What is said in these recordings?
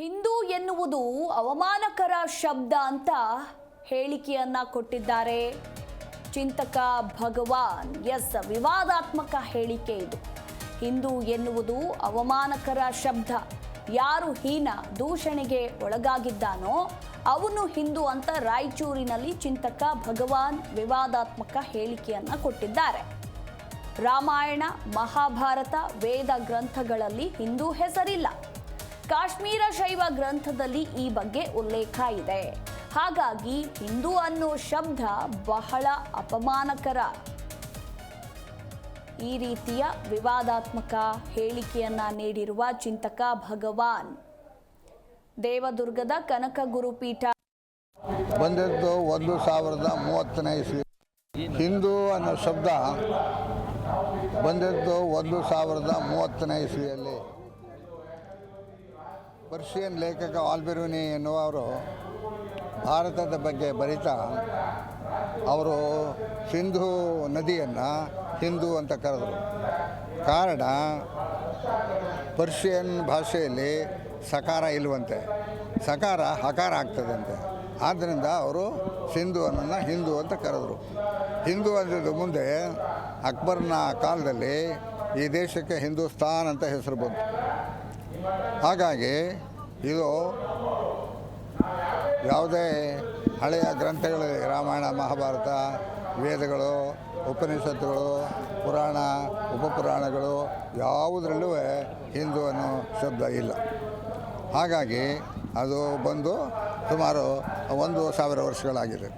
ಹಿಂದೂ ಎನ್ನುವುದು ಅವಮಾನಕರ ಶಬ್ದ ಅಂತ ಹೇಳಿಕೆಯನ್ನ ಕೊಟ್ಟಿದ್ದಾರೆ. ಚಿಂತಕ ಭಗವಾನ್, ಎಸ್, ವಿವಾದಾತ್ಮಕ ಹೇಳಿಕೆ ಇದು. ಹಿಂದೂ ಎನ್ನುವುದು ಅವಮಾನಕರ ಶಬ್ದ. ಯಾರು ಹೀನ, ದೂಷಣೆಗೆ ಒಳಗಾಗಿದ್ದಾನೋ ಅವನು ಹಿಂದೂ ಅಂತ ರಾಯಚೂರಿನಲ್ಲಿ ಚಿಂತಕ ಭಗವಾನ್ ವಿವಾದಾತ್ಮಕ ಹೇಳಿಕೆಯನ್ನ ಕೊಟ್ಟಿದ್ದಾರೆ. ರಾಮಾಯಣ, ಮಹಾಭಾರತ, ವೇದ ಗ್ರಂಥಗಳಲ್ಲಿ ಹಿಂದೂ ಹೆಸರಿಲ್ಲ. ಕಾಶ್ಮೀರ ಶೈವ ಗ್ರಂಥದಲ್ಲಿ ಈ ಬಗ್ಗೆ ಉಲ್ಲೇಖ ಇದೆ. ಹಾಗಾಗಿ ಹಿಂದೂ ಅನ್ನೋ ಶಬ್ದ ಬಹಳ ಅಪಮಾನಕರ. ಈ ರೀತಿಯ ವಿವಾದಾತ್ಮಕ ಹೇಳಿಕೆಯನ್ನ ನೀಡಿರುವ ಚಿಂತಕ ಭಗವಾನ್. ದೇವದುರ್ಗದ ಕನಕ ಗುರುಪೀಠ. ಬಂದದ್ದು ಒಂದು ಸಾವಿರದ ಮೂವತ್ತನೇ ಇಸ್ವಿ. ಹಿಂದೂ ಅನ್ನೋ ಶಬ್ದ ಬಂದದ್ದು ಒಂದು ಸಾವಿರದ ಮೂವತ್ತನೇ ಇಸ್ವಿಯಲ್ಲಿ. ಪರ್ಷಿಯನ್ ಲೇಖಕ ಆಲ್ಬೆರೂನಿ ಎನ್ನುವರು ಭಾರತದ ಬಗ್ಗೆ ಬರಿತಾ ಅವರು ಸಿಂಧೂ ನದಿಯನ್ನು ಹಿಂದೂ ಅಂತ ಕರೆದರು. ಕಾರಣ ಪರ್ಷಿಯನ್ ಭಾಷೆಯಲ್ಲಿ ಸಕಾರ ಇಲ್ವಂತೆ. ಸಕಾರ ಹಕಾರ ಆಗ್ತದಂತೆ. ಆದ್ದರಿಂದ ಅವರು ಸಿಂಧು ಅನ್ನೋನ್ನ ಹಿಂದೂ ಅಂತ ಕರೆದರು. ಹಿಂದೂ ಅಂದಿದ್ದು ಮುಂದೆ ಅಕ್ಬರ್ನ ಕಾಲದಲ್ಲಿ ಈ ದೇಶಕ್ಕೆ ಹಿಂದೂಸ್ತಾನ್ ಅಂತ ಹೆಸರು ಬಂತು. ಹಾಗಾಗಿ ಇದು ಯಾವುದೇ ಹಳೆಯ ಗ್ರಂಥಗಳಲ್ಲಿ ರಾಮಾಯಣ, ಮಹಾಭಾರತ, ವೇದಗಳು, ಉಪನಿಷತ್ತುಗಳು, ಪುರಾಣ, ಉಪಪುರಾಣಗಳು ಯಾವುದರಲ್ಲೂ ಹಿಂದೂ ಅನ್ನೋ ಶಬ್ದ ಇಲ್ಲ. ಹಾಗಾಗಿ ಅದು ಬಂದು ಸುಮಾರು ಒಂದು ಸಾವಿರ ವರ್ಷಗಳಾಗಿದೆ.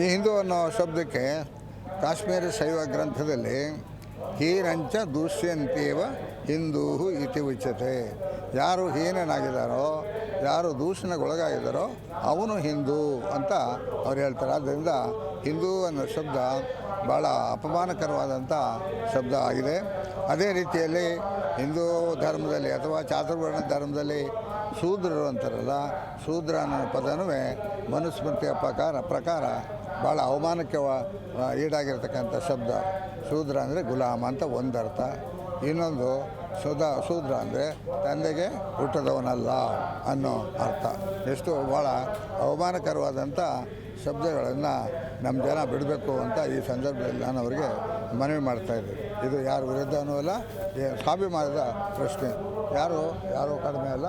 ಈ ಹಿಂದೂ ಅನ್ನೋ ಶಬ್ದಕ್ಕೆ ಕಾಶ್ಮೀರಿ ಶೈವ ಗ್ರಂಥದಲ್ಲಿ ಹೀನಂಚ ದೂಷ್ಯಂತೀವ ಹಿಂದೂ ಇತಿ ಉಚ್ಯತೆ. ಯಾರು ಹೀನನಾಗಿದ್ದಾರೋ, ಯಾರು ದೂಷಣೆಗೊಳಗಾಗಿದ್ದಾರೋ ಅವನು ಹಿಂದೂ ಅಂತ ಅವ್ರು ಹೇಳ್ತಾರೆ. ಆದ್ದರಿಂದ ಹಿಂದೂ ಅನ್ನೋ ಶಬ್ದ ಭಾಳ ಅಪಮಾನಕರವಾದಂಥ ಶಬ್ದ ಆಗಿದೆ. ಅದೇ ರೀತಿಯಲ್ಲಿ ಹಿಂದೂ ಧರ್ಮದಲ್ಲಿ ಅಥವಾ ಚಾತುರ್ವರ್ಣ ಧರ್ಮದಲ್ಲಿ ಶೂದ್ರರು ಅಂತಾರಲ್ಲ ಶೂದ್ರ ಅನ್ನೋ ಪದನೂ ಮನುಸ್ಮೃತಿಯ ಪ್ರಕಾರ ಪ್ರಕಾರ ಭಾಳ ಅವಮಾನಕ್ಕೆ ಈಡಾಗಿರ್ತಕ್ಕಂಥ ಶಬ್ದ. ಶೂದ್ರ ಅಂದರೆ ಗುಲಾಮ ಅಂತ ಒಂದು ಅರ್ಥ ಇನ್ನೊಂದು ಶುದ, ಶೂದ್ರ ಅಂದರೆ ತಂದೆಗೆ ಹುಟ್ಟದವನಲ್ಲ ಅನ್ನೋ ಅರ್ಥ. ಎಷ್ಟು ಭಾಳ ಅವಮಾನಕರವಾದಂಥ ಶಬ್ದಗಳನ್ನು ನಮ್ಮ ಜನ ಬಿಡಬೇಕು ಅಂತ ಈ ಸಂದರ್ಭದಲ್ಲಿ ನಾನು ಅವರಿಗೆ ಮನವಿ ಮಾಡ್ತಾ ಇದ್ದೀನಿ. ಇದು ಯಾರ ವಿರುದ್ಧನೂ ಅಲ್ಲ ಸ್ವಾಭಿಮಾನದ ಪ್ರಶ್ನೆ. ಯಾರು ಯಾರು ಕಡಿಮೆ ಅಲ್ಲ